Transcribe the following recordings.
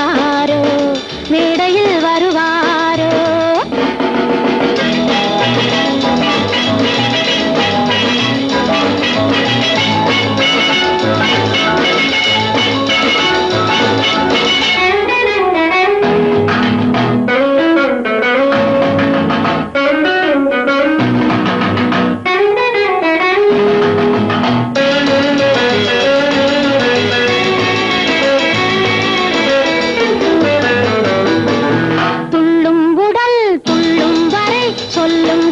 யாரோ மேடையில் வருவார்.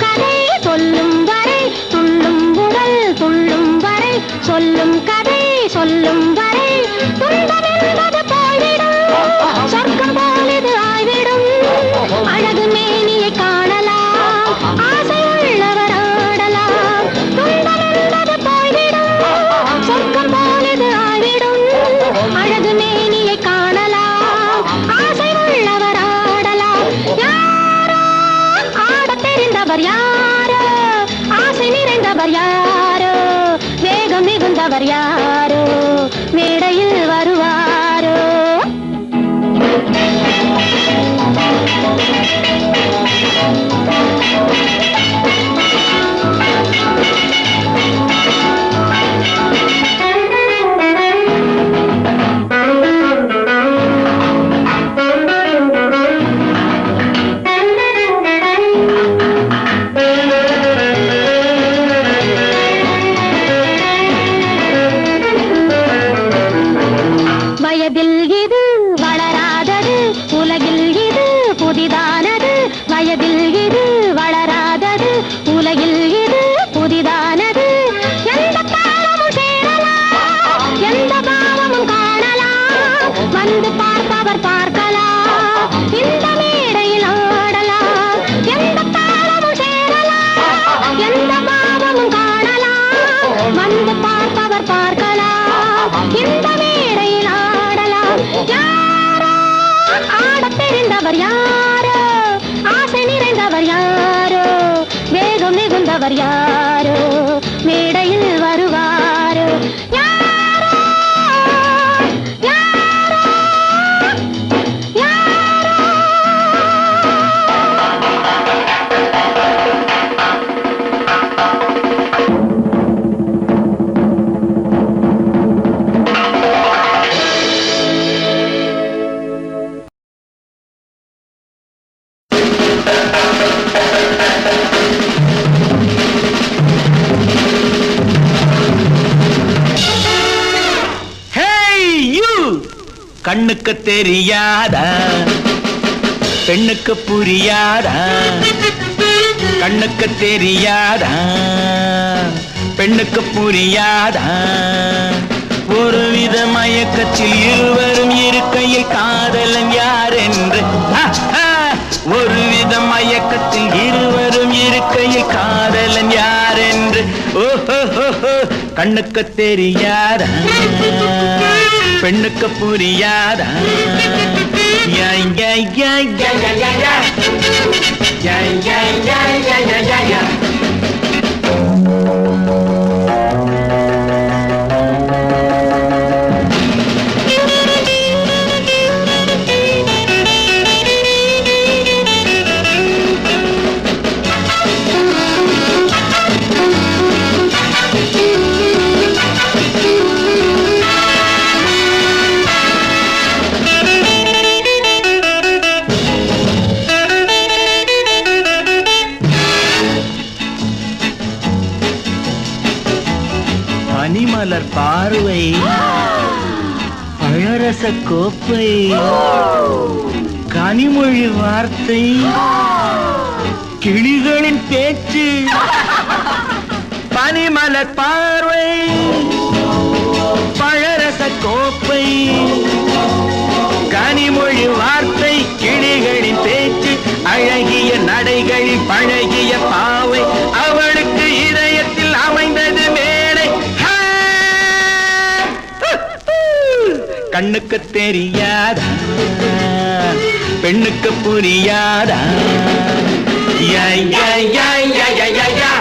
का வேகம் யாரோ? மேடையில் வரும் தெரிந்தவர் யாரோ? ஆசை நிறைந்தவர் யாரோ? வேகம் மிகுந்தவர் யாரோ? கண்ணுக்கு தெரியாதா பெண்ணுக்கு புரியாதா கண்ணுக்கு தெரியாதா பெண்ணுக்கு புரியாதா. ஒருவித மயக்கத்தில் இருவரும் இருக்கையில் காதலன் யார் என்று ஒரு வித மயக்கத்தில் இருவரும் இருக்கையில் காதலன் யார் என்று ஓஹோ கண்ணுக்கு தெரியாதா. பெண்ணுக்கு புரியாதா? யா, யா, யா, யா, யா, யா, பனிமலர் பார்வை. பழரச கோப்பை. கனிமொழி வார்த்தை. கிளிகளின் பேச்சு. பனிமலர் பார்வை. பழரச கோப்பை. கனிமொழி வார்த்தை. கிளிகளின் பேச்சு. அழகிய நடைகளில் பழகிய பாவை. அவளுக்கு கண்ணுக்கு தெரியாதா? பெண்ணுக்கு புரியாதா? Yeah, yeah, yeah, yeah, yeah, yeah.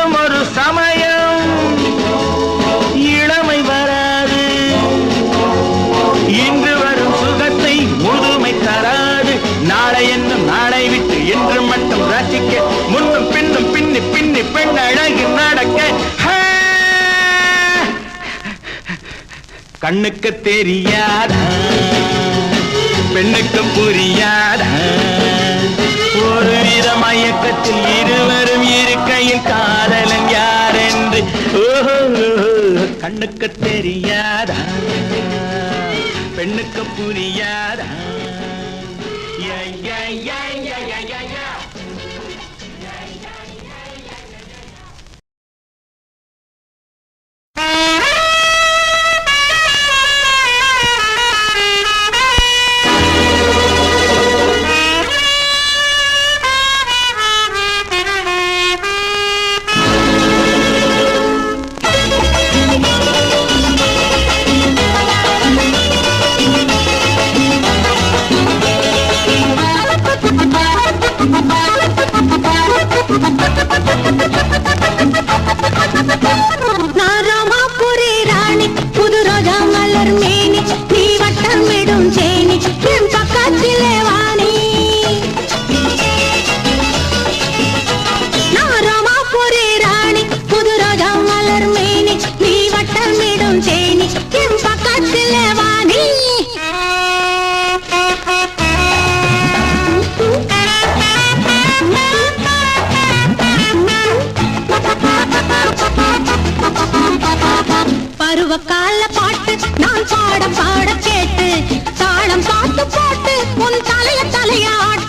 யா. ஒரு சமயம். இளமை வராது. இன்று வரும் சுகத்தை முதுமை தராது. நாளை என்னும் நாளை விட்டு என்று மட்டும் ரசிக்க முன்னும் பின்னும் பின்னி பின்னி பெண் அழகி நடக்க கண்ணுக்கு தெரியாத? பெண்ணுக்கு புரியாத? ஒரு வித மயக்கத்தில் இருவரும் இருக்கையில் காதலன் யார் என்று ஓஹோ கண்ணுக்கு தெரியாதா? பெண்ணுக்கு புரியாதா? Ha ha ha! துவக்கால பாட்டு நான் பாட பாட கேட்டு தாளம் பாட்டு போட்டு உன் தலைய தலையாட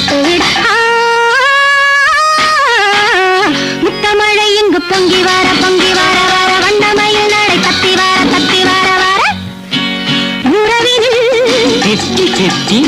பட்டுவிட முத்தமழை இங்கு பொங்கி வர பொங்கி வார வர வண்ணமயில் நடை தத்தி வர தத்தி வர வர. உறவினில் செத்தி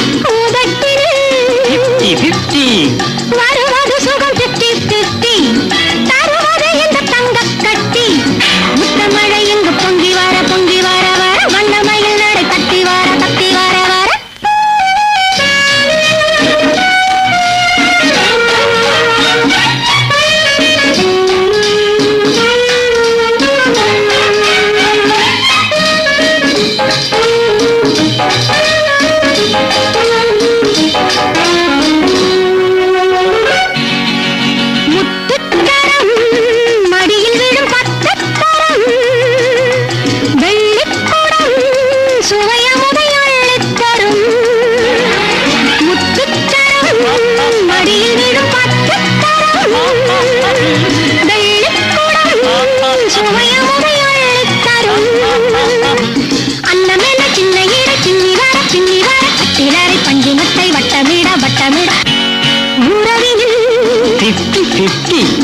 Chiquinho.